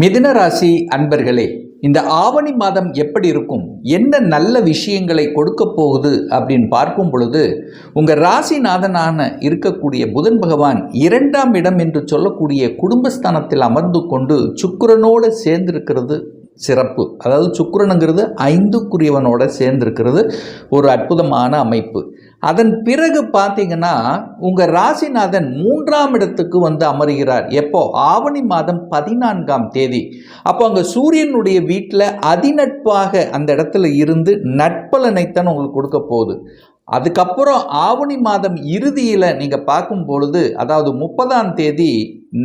மிதுன ராசி அன்பர்களே இந்த ஆவணி மாதம் எப்படி இருக்கும்? என்ன நல்ல விஷயங்களை கொடுக்க போகுது? அப்படின்னு பார்க்கும் பொழுது உங்கள் ராசிநாதனான இருக்கக்கூடிய புதன் பகவான் இரண்டாம் இடம் என்று சொல்லக்கூடிய குடும்பஸ்தானத்தில் அமர்ந்து கொண்டு சுக்கரனோடு சேர்ந்திருக்கிறது சிறப்பு. அதாவது சுக்கரனுங்கிறது ஐந்துக்குரியவனோட சேர்ந்திருக்கிறது ஒரு அற்புதமான அமைப்பு. அதன் பிறகு பார்த்தீங்கன்னா உங்கள் ராசிநாதன் மூன்றாம் இடத்துக்கு வந்து அமருகிறார். எப்போ? ஆவணி மாதம் பதினான்காம் தேதி. அப்போ அங்கே சூரியனுடைய வீட்டில் அதிநட்பாக அந்த இடத்துல இருந்து நட்பலனைத்தான் உங்களுக்கு கொடுக்க போகுது. அதுக்கப்புறம் ஆவணி மாதம் இறுதியில் நீங்கள் பார்க்கும் பொழுது அதாவது முப்பதாம் தேதி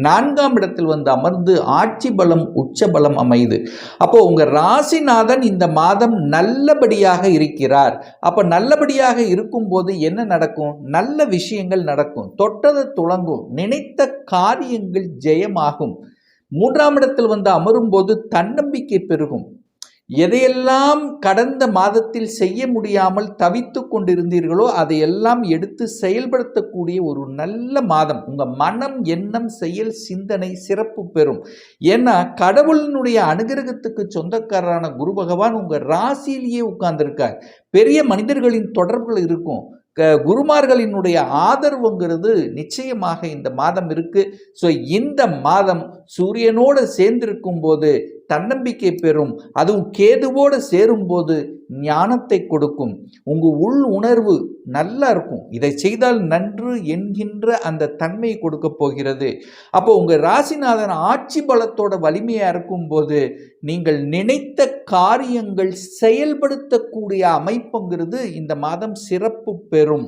நான்காம் இடத்தில் வந்து அமர்ந்து ஆட்சி பலம் உச்ச பலம் அமையுது. அப்போ உங்கள் ராசிநாதன் இந்த மாதம் நல்லபடியாக இருக்கிறார். அப்போ நல்லபடியாக இருக்கும்போது என்ன நடக்கும்? நல்ல விஷயங்கள் நடக்கும். தொட்டது துளங்கும். நினைத்த காரியங்கள் ஜெயமாகும். மூன்றாம் இடத்தில் வந்து அமரும்போது தன்னம்பிக்கை பெருகும். எதையெல்லாம் கடந்த மாதத்தில் செய்ய முடியாமல் தவித்து கொண்டிருந்தீர்களோ அதையெல்லாம் எடுத்து செயல்படுத்தக்கூடிய ஒரு நல்ல மாதம். உங்கள் மனம் எண்ணம் செயல் சிந்தனை சிறப்பு பெறும். ஏன்னா கடவுளினுடைய அனுகிரகத்துக்கு சொந்தக்காரரான குரு பகவான் உங்கள் ராசியிலேயே உட்கார்ந்துருக்கார். பெரிய மனிதர்களின் தொடர்புகள் இருக்கும். குருமார்களினுடைய ஆதரவுங்கிறது நிச்சயமாக இந்த மாதம் இருக்குது ஸோ இந்த மாதம் சூரியனோடு சேர்ந்திருக்கும் போது தன்னம்பிக்கை பெறும். அதுவும் கேதுவோடு சேரும்போது ஞானத்தை கொடுக்கும். உங்கள் உள் உணர்வு நல்லா இருக்கும். இதை செய்தால் நன்று என்கின்ற அந்த தன்மையை கொடுக்க போகிறது. அப்போ உங்கள் ராசிநாதன் ஆட்சி பலத்தோட வலிமையாக இருக்கும்போது நீங்கள் நினைத்த காரியங்கள் செயல்படுத்தக்கூடிய அமைப்புங்கிறது இந்த மாதம் சிறப்பு பெறும்.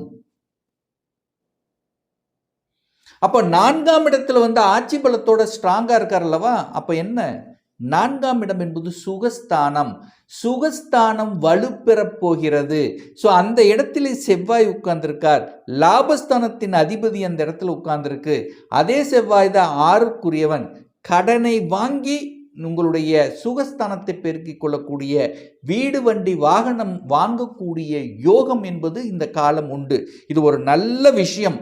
அப்போ நான்காம் இடத்துல வந்து ஆட்சி பலத்தோட ஸ்ட்ராங்காக இருக்கார் அல்லவா? அப்போ என்ன? நான்காம் இடம் என்பது சுகஸ்தானம். சுகஸ்தானம் வலுப்பெறப் போகிறது. ஸோ அந்த இடத்திலே செவ்வாய் உட்கார்ந்திருக்கார். லாபஸ்தானத்தின் அதிபதி அந்த இடத்துல உட்கார்ந்திருக்கு. அதே செவ்வாய் தான் ஆறுக்குரியவன். கடனை வாங்கி உங்களுடைய சுகஸ்தானத்தை பெருக்கிக் கொள்ளக்கூடிய வீடு வண்டி வாகனம் வாங்கக்கூடிய யோகம் என்பது இந்த காலம் உண்டு. இது ஒரு நல்ல விஷயம்.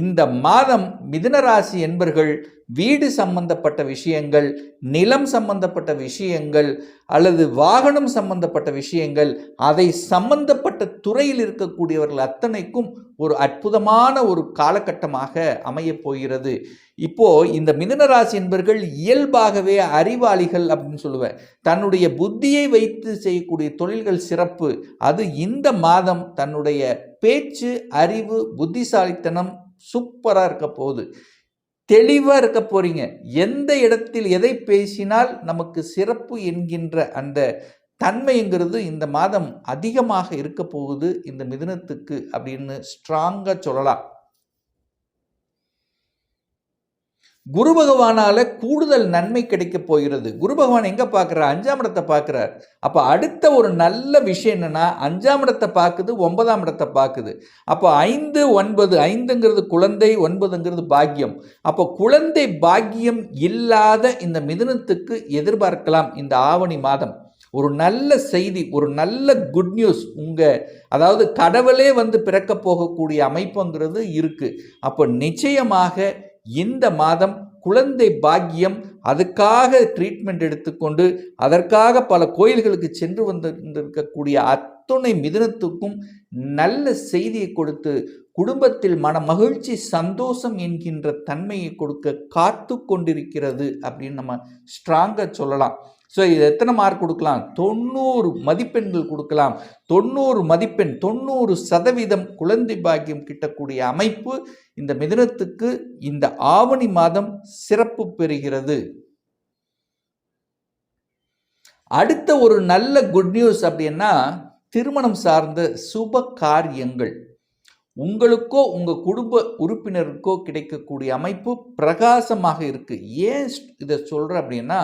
இந்த மாதம் மிதுனராசி என்பர்கள் வீடு சம்பந்தப்பட்ட விஷயங்கள் நிலம் சம்பந்தப்பட்ட விஷயங்கள் அல்லது வாகனம் சம்பந்தப்பட்ட விஷயங்கள் அதை சம்பந்தப்பட்ட துறையில் இருக்கக்கூடியவர்கள் அத்தனைக்கும் ஒரு அற்புதமான ஒரு காலகட்டமாக அமையப் போகிறது. இப்போ இந்த மிதுனராசி என்பர்கள் இயல்பாகவே அறிவாளிகள் அப்படின்னு சொல்லுவேன். தன்னுடைய புத்தியை வைத்து செய்யக்கூடிய தொழில்கள் சிறப்பு. அது இந்த மாதம் தன்னுடைய பேச்சு அறிவு புத்திசாலித்தனம் சூப்பராக இருக்க போகுது. தெளிவாக இருக்க போகிறீங்க எந்த இடத்தில் எதை பேசினால் நமக்கு சிறப்பு என்கின்ற அந்த தன்மைங்கிறது இந்த மாதம் அதிகமாக இருக்க போகுது இந்த மிதுனத்துக்கு அப்படின்னு ஸ்ட்ராங்காக சொல்லலாம். குரு பகவானால் கூடுதல் நன்மை கிடைக்க போகிறது. குரு பகவான் எங்கே பார்க்குறார்? அஞ்சாம் இடத்தை பார்க்குறார். அப்போ அடுத்த ஒரு நல்ல விஷயம் என்னென்னா அஞ்சாம் இடத்தை பார்க்குது ஒன்பதாம் இடத்தை பார்க்குது. அப்போ ஐந்து ஒன்பது ஐந்துங்கிறது குழந்தை ஒன்பதுங்கிறது பாக்கியம். அப்போ குழந்தை பாக்கியம் இல்லாத இந்த மிதுனத்துக்கு எதிர்பார்க்கலாம் இந்த ஆவணி மாதம். ஒரு நல்ல செய்தி ஒரு நல்ல குட் நியூஸ் உங்கள் அதாவது கடவுளே வந்து பிறக்க போகக்கூடிய அமைப்புங்கிறது இருக்குது அப்போ நிச்சயமாக இந்த மாதம் குழந்தை பாக்கியம் அதுக்காக ட்ரீட்மெண்ட் எடுத்துக்கொண்டு அதற்காக பல கோயில்களுக்கு சென்று வந்திருக்கக்கூடிய அத்துணை மிதனத்துக்கும் நல்ல செய்தியை கொடுத்து குடும்பத்தில் மன மகிழ்ச்சி சந்தோஷம் என்கின்ற தன்மையை கொடுக்க காத்து கொண்டிருக்கிறது அப்படின்னு நம்ம ஸ்ட்ராங்காக சொல்லலாம். ஸோ இது எத்தனை மார்க் கொடுக்கலாம்? தொண்ணூறு மதிப்பெண்கள் கொடுக்கலாம். தொண்ணூறு மதிப்பெண் தொண்ணூறு சதவீதம் குழந்தை பாக்கியம் கிட்டக்கூடிய அமைப்பு இந்த மிதனத்துக்கு இந்த ஆவணி மாதம் சிறப்பு பெறுகிறது. அடுத்த ஒரு நல்ல குட் நியூஸ் அப்படின்னா திருமணம் சார்ந்த சுப காரியங்கள். உங்களுக்கோ உங்கள் குடும்ப உறுப்பினருக்கோ கிடைக்கக்கூடிய அமைப்பு பிரகாசமாக இருக்கு. ஏன் இதை சொல்கிறேன் அப்படின்னா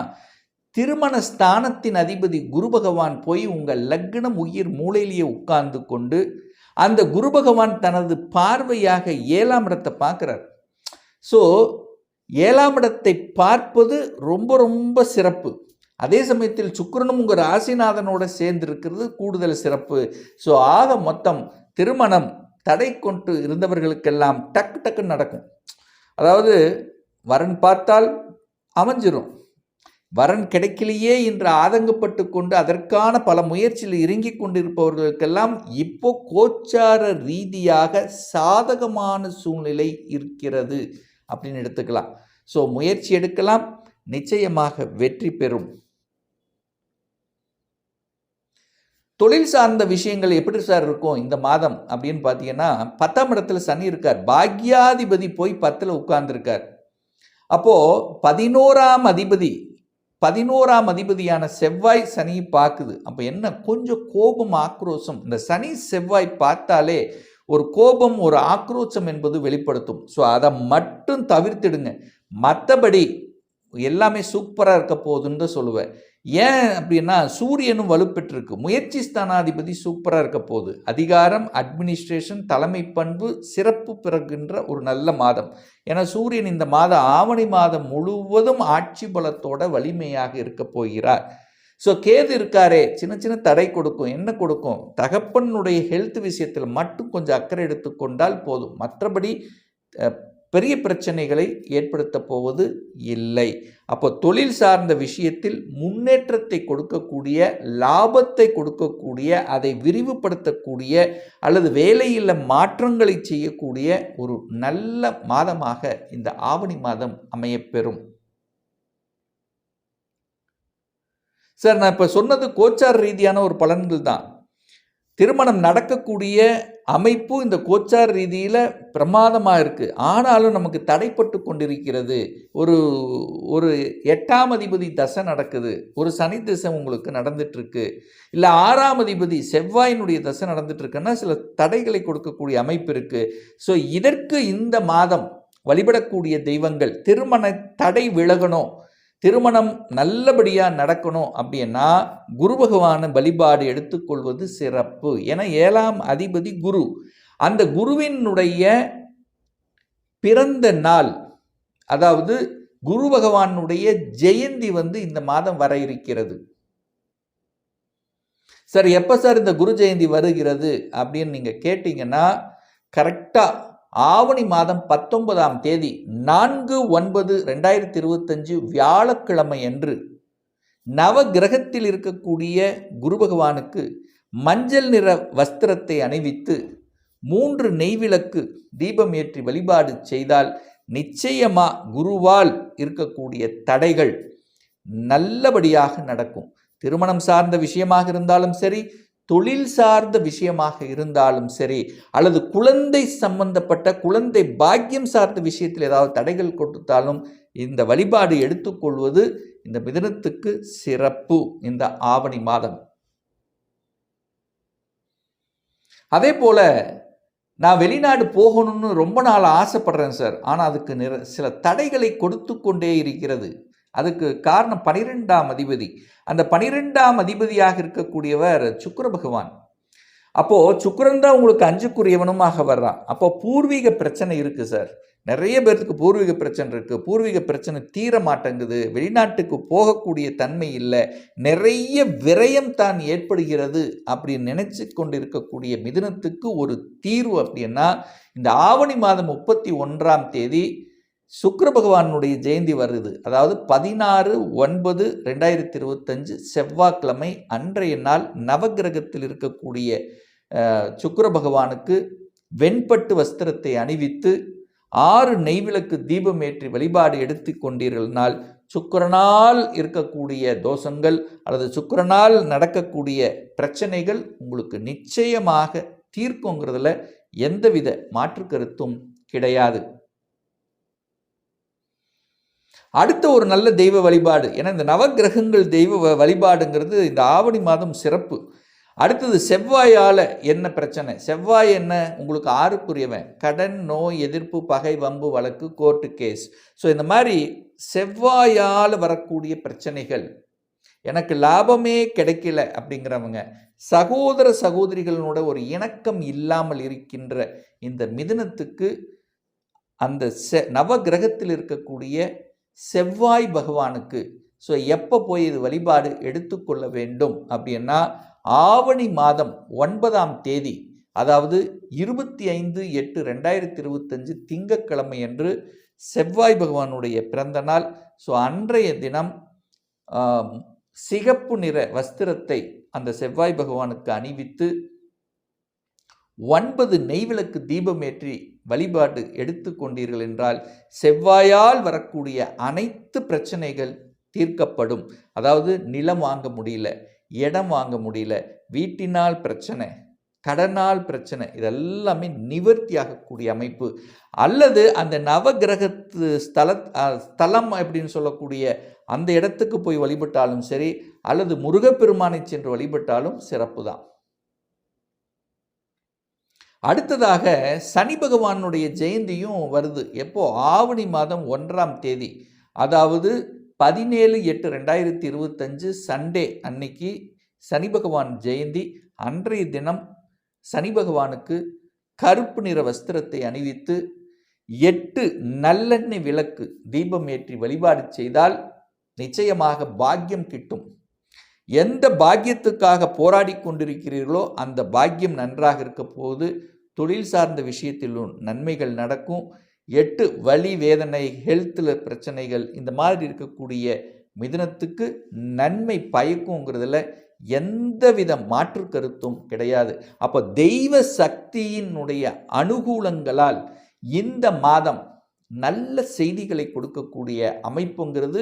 திருமண ஸ்தானத்தின் அதிபதி குரு பகவான் போய் உங்கள் லக்னம் உயிர் மூளையிலேயே உட்கார்ந்து கொண்டு அந்த குரு பகவான் தனது பார்வையாக ஏழாம் இடத்தை பார்க்குறார். ஸோ ஏழாம் இடத்தை பார்ப்பது ரொம்ப ரொம்ப சிறப்பு. அதே சமயத்தில் சுக்கரனும் உங்கள் ராசிநாதனோட சேர்ந்து இருக்கிறது கூடுதல் சிறப்பு. ஸோ ஆக மொத்தம் திருமணம் தடை கொண்டு இருந்தவர்களுக்கெல்லாம் டக்கு டக்குன்னு நடக்கும். அதாவது வரன் பார்த்தால் அமைஞ்சிரும். வரன் கிடைக்கலையே என்று ஆதங்கப்பட்டு கொண்டு அதற்கான பல முயற்சியில் இறங்கிக் கொண்டிருப்பவர்களுக்கெல்லாம் இப்போ கோச்சார ரீதியாக சாதகமான சூழ்நிலை இருக்கிறது அப்படின்னு எடுத்துக்கலாம். ஸோ முயற்சி எடுக்கலாம் நிச்சயமாக வெற்றி பெறும். தொழில் சார்ந்த விஷயங்கள் எப்படி சார் இருக்கும் இந்த மாதம் அப்படின்னு பார்த்தீங்கன்னா பத்தாம் இடத்துல சனி இருக்கார். பாக்யாதிபதி போய் பத்தில் உட்கார்ந்துருக்கார். அப்போது பதினோராம் அதிபதி பதினோராம் அதிபதியான செவ்வாய் சனியை பார்க்குது. அப்போ என்ன? கொஞ்சம் கோபம் ஆக்ரோஷம். இந்த சனி செவ்வாய் பார்த்தாலே ஒரு கோபம் ஒரு ஆக்ரோஷம் என்பது வெளிப்படுத்தும். ஸோ அதை மட்டும் தவிர்த்திடுங்க. மற்றபடி எல்லாமே சூப்பராக இருக்க போகுதுன்னு தான் சொல்லுவேன். ஏன் அப்படின்னா சூரியனும் வலுப்பெற்றிருக்கு. முயற்சி ஸ்தானாதிபதி சூப்பராக இருக்க போகுது. அதிகாரம் அட்மினிஸ்ட்ரேஷன் தலைமை பண்பு சிறப்பு பிறகுன்ற ஒரு நல்ல மாதம். ஏன்னா சூரியன் இந்த மாதம் ஆவணி மாதம் முழுவதும் ஆட்சி பலத்தோட வலிமையாக இருக்க போகிறார். ஸோ கேது இருக்காரே சின்ன சின்ன தடை கொடுக்கும். என்ன கொடுக்கும்? தகப்பனுடைய ஹெல்த் விஷயத்தில் மட்டும் கொஞ்சம் அக்கறை எடுத்துக்கொண்டால் போதும். மற்றபடி பெரிய பிரச்சனைகளை ஏற்படுத்த போவது இல்லை. அப்போ தொழில் சார்ந்த விஷயத்தில் முன்னேற்றத்தை கொடுக்கக்கூடிய லாபத்தை கொடுக்கக்கூடிய அதை விரிவுபடுத்தக்கூடிய அல்லது வேலையில் மாற்றங்களை செய்யக்கூடிய ஒரு நல்ல மாதமாக இந்த ஆவணி மாதம் அமையப்பெறும். சார் நான் இப்போ சொன்னது கோச்சார் ரீதியான ஒரு பலன்கள் தான். திருமணம் நடக்கக்கூடிய அமைப்பு இந்த கோச்சார் ரீதியில் பிரமாதமாக இருக்குது ஆனாலும் நமக்கு தடைப்பட்டு கொண்டிருக்கிறது. ஒரு ஒரு எட்டாம் அதிபதி தசை நடக்குது. ஒரு சனி திசை உங்களுக்கு நடந்துட்டுருக்கு. இல்லை ஆறாம் அதிபதி செவ்வாயினுடைய தசை நடந்துட்டுருக்குன்னா சில தடைகளை கொடுக்கக்கூடிய அமைப்பு இருக்குது ஸோ இதற்கு இந்த மாதம் வழிபடக்கூடிய தெய்வங்கள் திருமண தடை விலகணும். திருமணம் நல்லபடியாக நடக்கணும் அப்படின்னா குரு பகவான வழிபாடு எடுத்துக்கொள்வது சிறப்பு. ஏன்னா ஏழாம் அதிபதி குரு. அந்த குருவினுடைய பிறந்த நாள் அதாவது குரு பகவானுடைய ஜெயந்தி வந்து இந்த மாதம் வர இருக்கிறது. சார் எப்போ சார் இந்த குரு ஜெயந்தி வருகிறது அப்படின்னு நீங்கள் கேட்டிங்கன்னா கரெக்டாக ஆவணி மாதம் பத்தொன்பதாம் தேதி நான்கு ஒன்பது ரெண்டாயிரத்தி இருபத்தஞ்சு வியாழக்கிழமை அன்று நவ கிரகத்தில் இருக்கக்கூடிய குரு பகவானுக்கு மஞ்சள் நிற வஸ்திரத்தை அணிவித்து மூன்று நெய்விளக்கு தீபம் ஏற்றி வழிபாடு செய்தால் நிச்சயமா குருவால் இருக்கக்கூடிய தடைகள் நல்லபடியாக நடக்கும். திருமணம் சார்ந்த விஷயமாக இருந்தாலும் சரி தொழில் சார்ந்த விஷயமாக இருந்தாலும் சரி அல்லது குழந்தை சம்பந்தப்பட்ட குழந்தை பாக்கியம் சார்ந்த விஷயத்தில் ஏதாவது தடைகள் கொடுத்தாலும் இந்த வழிபாடு எடுத்துக்கொள்வது இந்த மிதனத்துக்கு சிறப்பு. இந்த ஆவணி மாதம். அதே போல நான் வெளிநாடு போகணும்னு ரொம்ப நாள் ஆசைப்படுறேன் சார். ஆனால் அதுக்கு நிற சில தடைகளை கொடுத்து கொண்டே இருக்கிறது. அதுக்கு காரணம் பனிரெண்டாம் அதிபதி. அந்த பனிரெண்டாம் அதிபதியாக இருக்கக்கூடியவர் சுக்கர பகவான். அப்போது சுக்கரன் தான் உங்களுக்கு அஞ்சுக்குரியவனுமாக வர்றான். அப்போ பூர்வீக பிரச்சனை இருக்குது சார் நிறைய பேர்த்துக்கு பூர்வீக பிரச்சனை இருக்குது பூர்வீக பிரச்சனை தீர மாட்டேங்குது. வெளிநாட்டுக்கு போகக்கூடிய தன்மை இல்லை. நிறைய விரயம் தான் ஏற்படுகிறது அப்படின்னு நினைச்சு கொண்டிருக்கக்கூடிய மிதுனத்துக்கு ஒரு தீர்வு அப்படின்னா இந்த ஆவணி மாதம் முப்பத்தி ஒன்றாம் தேதி சுக்கர பகவானுடைய ஜெயந்தி வருது. அதாவது பதினாறு ஒன்பது ரெண்டாயிரத்தி இருபத்தஞ்சு செவ்வாய்க்கிழமை அன்றைய நாள் நவகிரகத்தில் இருக்கக்கூடிய சுக்கர பகவானுக்கு வெண்பட்டு வஸ்திரத்தை அணிவித்து ஆறு நெய்விளக்கு தீபம் ஏற்றி வழிபாடு எடுத்து கொண்டீர்கள்னால் சுக்கரனால் இருக்கக்கூடிய தோஷங்கள் அல்லது சுக்கரனால் நடக்கக்கூடிய பிரச்சனைகள் உங்களுக்கு நிச்சயமாக தீர்க்குங்கிறதுல எந்தவித மாற்று கருத்தும் கிடையாது. அடுத்த ஒரு நல்ல தெய்வ வழிபாடு. ஏன்னா இந்த நவகிரகங்கள் தெய்வ வழிபாடுங்கிறது இந்த ஆவணி மாதம் சிறப்பு. அடுத்தது செவ்வாயால் என்ன பிரச்சனை? செவ்வாய் என்ன? உங்களுக்கு ஆறுக்குரியவன். கடன் நோய் எதிர்ப்பு பகை வம்பு வழக்கு கோர்ட்டு கேஸ் ஸோ இந்த மாதிரி செவ்வாயால் வரக்கூடிய பிரச்சனைகள். எனக்கு லாபமே கிடைக்கல அப்படிங்கிறவங்க சகோதர சகோதரிகளோட ஒரு இணக்கம் இல்லாமல் இருக்கின்ற இந்த மிதனத்துக்கு அந்த செ நவகிரகத்தில் இருக்கக்கூடிய செவ்வாய் பகவானுக்கு. ஸோ எப்போ போய் இது வழிபாடு எடுத்துக்கொள்ள வேண்டும் அப்படின்னா ஆவணி மாதம் ஒன்பதாம் தேதி அதாவது இருபத்தி ஐந்து எட்டு ரெண்டாயிரத்தி இருபத்தஞ்சு திங்கக்கிழமை என்று செவ்வாய் பகவானுடைய பிறந்த நாள். ஸோ அன்றைய தினம் சிகப்பு நிற வஸ்திரத்தை அந்த செவ்வாய் பகவானுக்கு அணிவித்து ஒன்பது நெய்விளக்கு தீபமேற்றி வழிபாடு எடுத்து கொண்டீர்கள் என்றால் செவ்வாயால் வரக்கூடிய அனைத்து பிரச்சனைகள் தீர்க்கப்படும். அதாவது நிலம் வாங்க முடியல இடம் வாங்க முடியல வீட்டினால் பிரச்சனை கடனால் பிரச்சனை இதெல்லாமே நிவர்த்தியாகக்கூடிய அமைப்பு. அல்லது அந்த நவகிரகத்து ஸ்தல ஸ்தலம் அப்படின்னு சொல்லக்கூடிய அந்த இடத்துக்கு போய் வழிபட்டாலும் சரி அல்லது முருகப்பெருமானை சென்று வழிபட்டாலும் சிறப்பு தான் அடுத்ததாக சனி பகவானுடைய ஜெயந்தியும் வருது. எப்போ? ஆவணி மாதம் ஒன்றாம் தேதி. அதாவது பதினேழு எட்டு ரெண்டாயிரத்தி இருபத்தஞ்சு சண்டே அன்னைக்கு சனி பகவான் ஜெயந்தி. அன்றைய தினம் சனி பகவானுக்கு கருப்பு நிற வஸ்திரத்தை அணிவித்து எட்டு நல்லெண்ணெய் விளக்கு தீபம் ஏற்றி வழிபாடு செய்தால் நிச்சயமாக பாக்கியம் கிட்டும். எந்த பாக்கியத்துக்காக போராடி கொண்டிருக்கிறீர்களோ அந்த பாக்கியம் நன்றாக இருக்க போது தொழில் சார்ந்த விஷயத்திலும் நன்மைகள் நடக்கும். எட்டு வலி வேதனை ஹெல்த்தில் பிரச்சனைகள் இந்த மாதிரி இருக்கக்கூடிய மிதுனத்துக்கு நன்மை பயக்குங்கிறதுல எந்தவித மாற்று கருத்தும் கிடையாது. அப்போ தெய்வ சக்தியினுடைய அனுகூலங்களால் இந்த மாதம் நல்ல செய்திகளை கொடுக்கக்கூடிய அமைப்புங்கிறது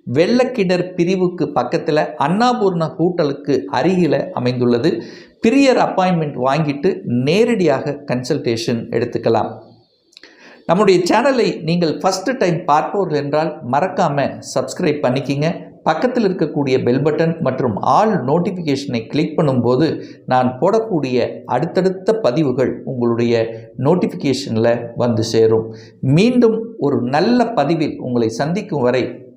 வெள்ளக்கிணர் பிரிவுக்கு பக்கத்தில் அன்னாபூர்ண ஹோட்டலுக்கு அருகில் அமைந்துள்ளது. பிரியர் அப்பாயின்மெண்ட் வாங்கிட்டு நேரடியாக கன்சல்டேஷன் எடுத்துக்கலாம். நம்முடைய சேனலை நீங்கள் ஃபஸ்ட்டு டைம் பார்ப்பவர்கள் என்றால் மறக்காமல் சப்ஸ்கிரைப் பண்ணிக்கிங்க. பக்கத்தில் இருக்கக்கூடிய பெல் பட்டன் மற்றும் ஆல் நோட்டிஃபிகேஷனை கிளிக் பண்ணும்போது நான் போடக்கூடிய அடுத்தடுத்த பதிவுகள் உங்களுடைய நோட்டிஃபிகேஷனில் வந்து சேரும். மீண்டும் ஒரு நல்ல பதிவில் உங்களை சந்திக்கும் வரை